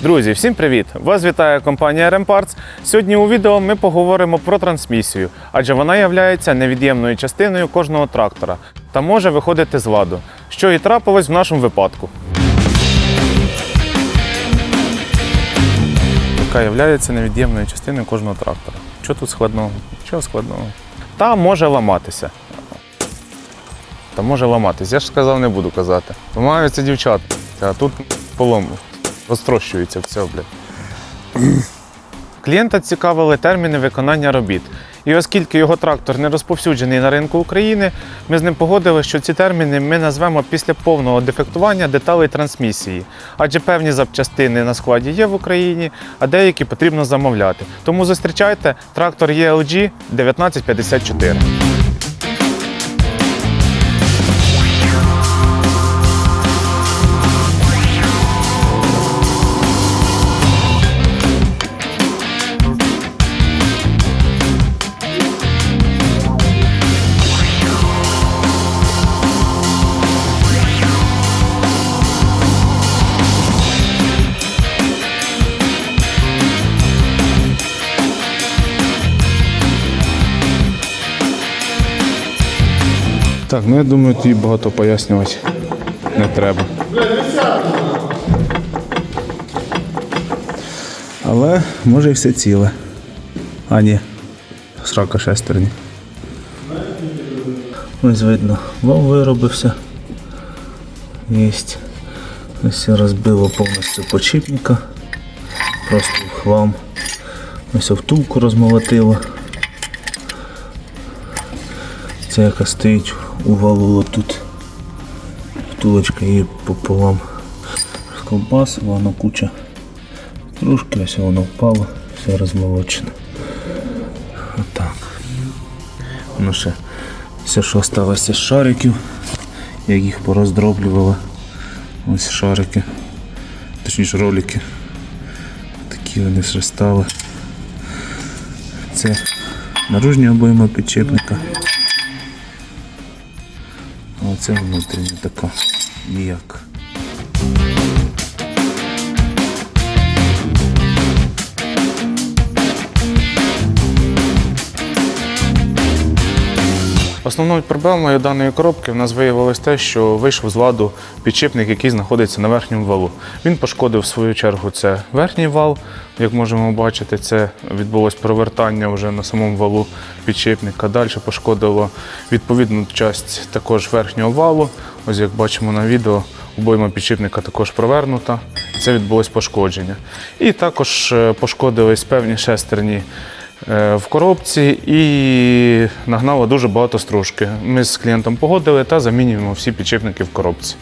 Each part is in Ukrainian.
Друзі, всім привіт! Вас вітає компанія Remparts. Сьогодні у відео ми поговоримо про трансмісію, адже вона є невід'ємною частиною кожного трактора та може виходити з ладу, що і трапилось в нашому випадку. Яка є невід'ємною частиною кожного трактора. Що тут складного? Чого складного? Та може ламатися. Та може ламатись. Я ж сказав, не буду казати. Ламаються дівчата, тут полом розтрощується все, блядь. Клієнта цікавили терміни виконання робіт. І оскільки його трактор не розповсюджений на ринку України, ми з ним погодили, що ці терміни ми назвемо після повного дефектування деталей трансмісії, адже певні запчастини на складі є в Україні, а деякі потрібно замовляти. Тому зустрічайте трактор ELG 1954. Так, ну я думаю, тобі багато пояснювати не треба. Але може і все ціле. А ні, срака шестерні. Ось видно, вал виробився. Єсть. Ось розбило повністю почіпника. Просто в хлам. Ось втулку розмолотило. Це яка стоїть у тут. Втулочка її пополам ковбасила, воно куча. Трошки ось воно впало, все розмолочено. Отак. Ну ще все, що залишилося з шариків, як їх пороздроблювала. Ось шарики, точніше ролики. Такі вони ще стали. Це наружня обойма підчепника. Це внутрішня така ніяк. Основною проблемою даної коробки в нас виявилось те, що вийшов з ладу підшипник, який знаходиться на верхньому валу. Він пошкодив в свою чергу це верхній вал. Як можемо бачити, це відбулось провертання вже на самому валу підшипника. Далі пошкодило відповідну часть також верхнього валу. Ось як бачимо на відео, обойма підшипника також провернута. Це відбулось пошкодження. І також е, пошкодились певні шестерні в коробці і нагнала дуже багато стружки. Ми з клієнтом погодили та замінюємо всі підшипники в коробці.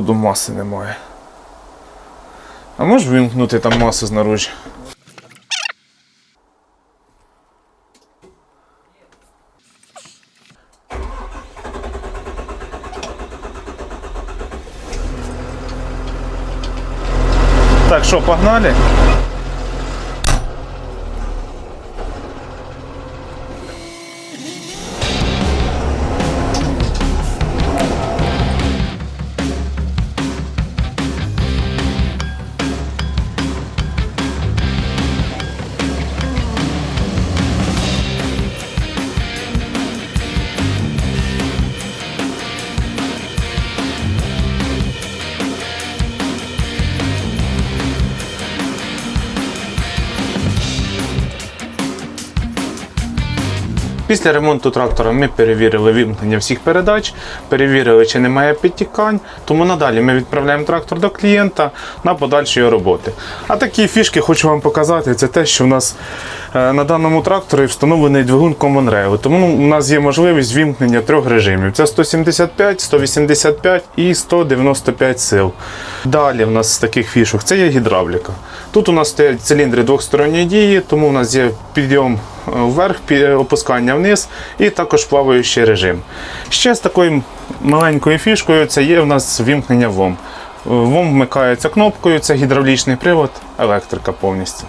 Походу маси немає. А можеш вимкнути там масу знаружі? Так, що, погнали? Після ремонту трактора ми перевірили вімкнення всіх передач, перевірили, чи немає підтікань. Тому надалі ми відправляємо трактор до клієнта на подальші роботи. А такі фішки хочу вам показати. Це те, що в нас е, на даному тракторі встановлений двигун Common Rail. Тому у нас є можливість вімкнення трьох режимів: це 175, 185 і 195 сил. Далі в нас з таких фішок це є гідравліка. Тут у нас стоять циліндри двохсторонньої дії, тому у нас є підйом вверх, опускання вниз і також плаваючий режим. Ще з такою маленькою фішкою це є у нас вімкнення ВОМ. ВОМ вмикається кнопкою, це гідравлічний привод, електрика повністю.